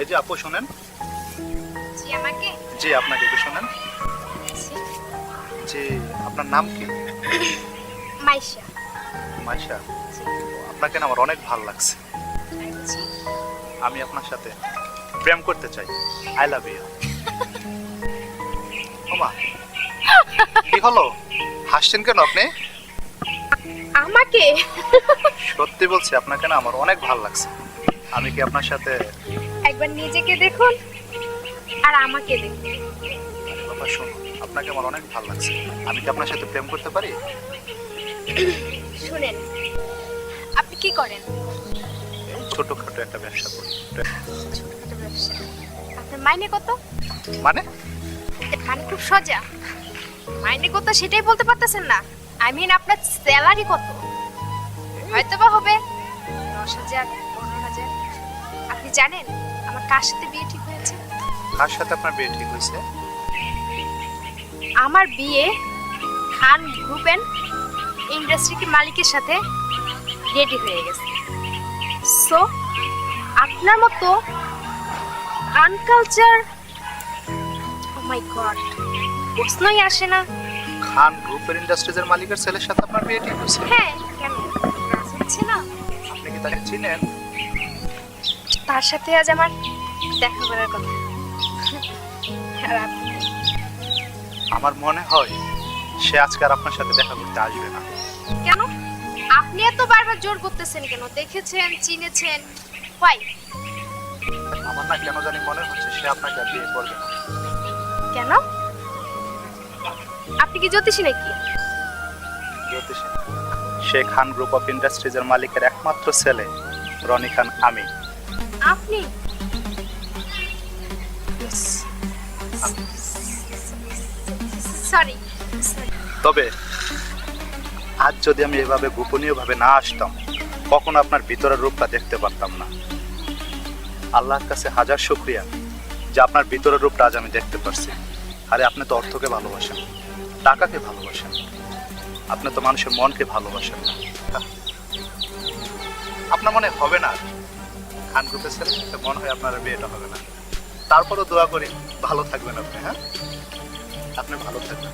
এই যে আপু শোনেন। জি আমাকে? জি আপনাকে একটু শোনেন। জি। আপনার নাম কি? মাইশা। মাইশা। আপনাকে না আমার অনেক ভালো লাগছে। আমি আপনার সাথে প্রেম করতে চাই। আই লাভ ইউ ওমা। কি হলো? হাসছেন কেন আপনি? আমাকে? সত্যি বলছি আপনাকে না আমার অনেক ভালো লাগছে। আমি কি আপনার সাথে একবার নিজেকে দেখুন আর আমাকে দেখুন। কথা শুনুন আপনাকে আমার অনেক ভালো লাগছে। আমি কি আপনার সাথে প্রেম করতে পারি? শুনেন আপনি কি করেন? ছোটখাটো একটা ব্যবসা করি। ছোটখাটো ব্যবসা? আপনার মাইনে কত? মানে? মানে খুব সোজা। মাইনে কত সেটাই বলতে পারতেছেন না। আই মিন আপনার স্যালারি কত? হয়তো বা হবে দশ হাজার পনেরো হাজার। আপনি জানেন? আমার কার সাথে বিয়ে ঠিক হয়েছে? কার সাথে আপনার বিয়ে ঠিক হয়েছে? আমার বিয়ে খান গ্রুপ অ্যান্ড ইন্ডাস্ট্রির মালিকের সাথে রেডি হয়ে গেছে। সো আপনার মতো আনকালচার ও মাই গড প্রশ্নই আসে না। খান গ্রুপের ইন্ডাস্ট্রিজের মালিকের ছেলের সাথে আপনার বিয়ে ঠিক হয়েছে? হ্যাঁ কেন? হচ্ছে না। আপনি কি তাকে চিনেন? তার সাথে আজ আমার দেখা করার কথা। আর আপনি? আমার মনে হয় সে আজকে আর আপনার সাথে দেখা করতে আসবে না। কেন? আপনি এত বারবার জোর করতেছেন কেন? দেখেছেন চিনেছেন? হোয়াই আমার না কেন জানি মনে হচ্ছে সে আপনাকে আর বিয়ে করবে না। কেন? আপনি কি জ্যোতিষী নাকি? জ্যোতিষী। সে খান গ্রুপ অফ ইন্ডাস্ট্রিজের মালিকের একমাত্র ছেলে রনি খান আমি আপনি? সরি তবে আজ যদি আমি এভাবে গোপনীয়ভাবে না আসতাম কখনো আপনার ভিতরের রূপটা দেখতে পারতাম না। আল্লাহর কাছে হাজার শুক্রিয়া যে আপনার ভিতরের রূপটা আজ আমি দেখতে পারছি। আরে আপনি তো অর্থকে ভালোবাসেন টাকাকে ভালোবাসেন। আপনি তো মানুষের মনকে ভালোবাসেন না। আপনার মনে হবে না খান গ্রুপের ছেলে মনে হয় আপনার বিয়েটা হবে না। তারপরও দোয়া করি, ভালো থাকবেন আপনি হ্যাঁ? আপনি ভালো থাকবেন।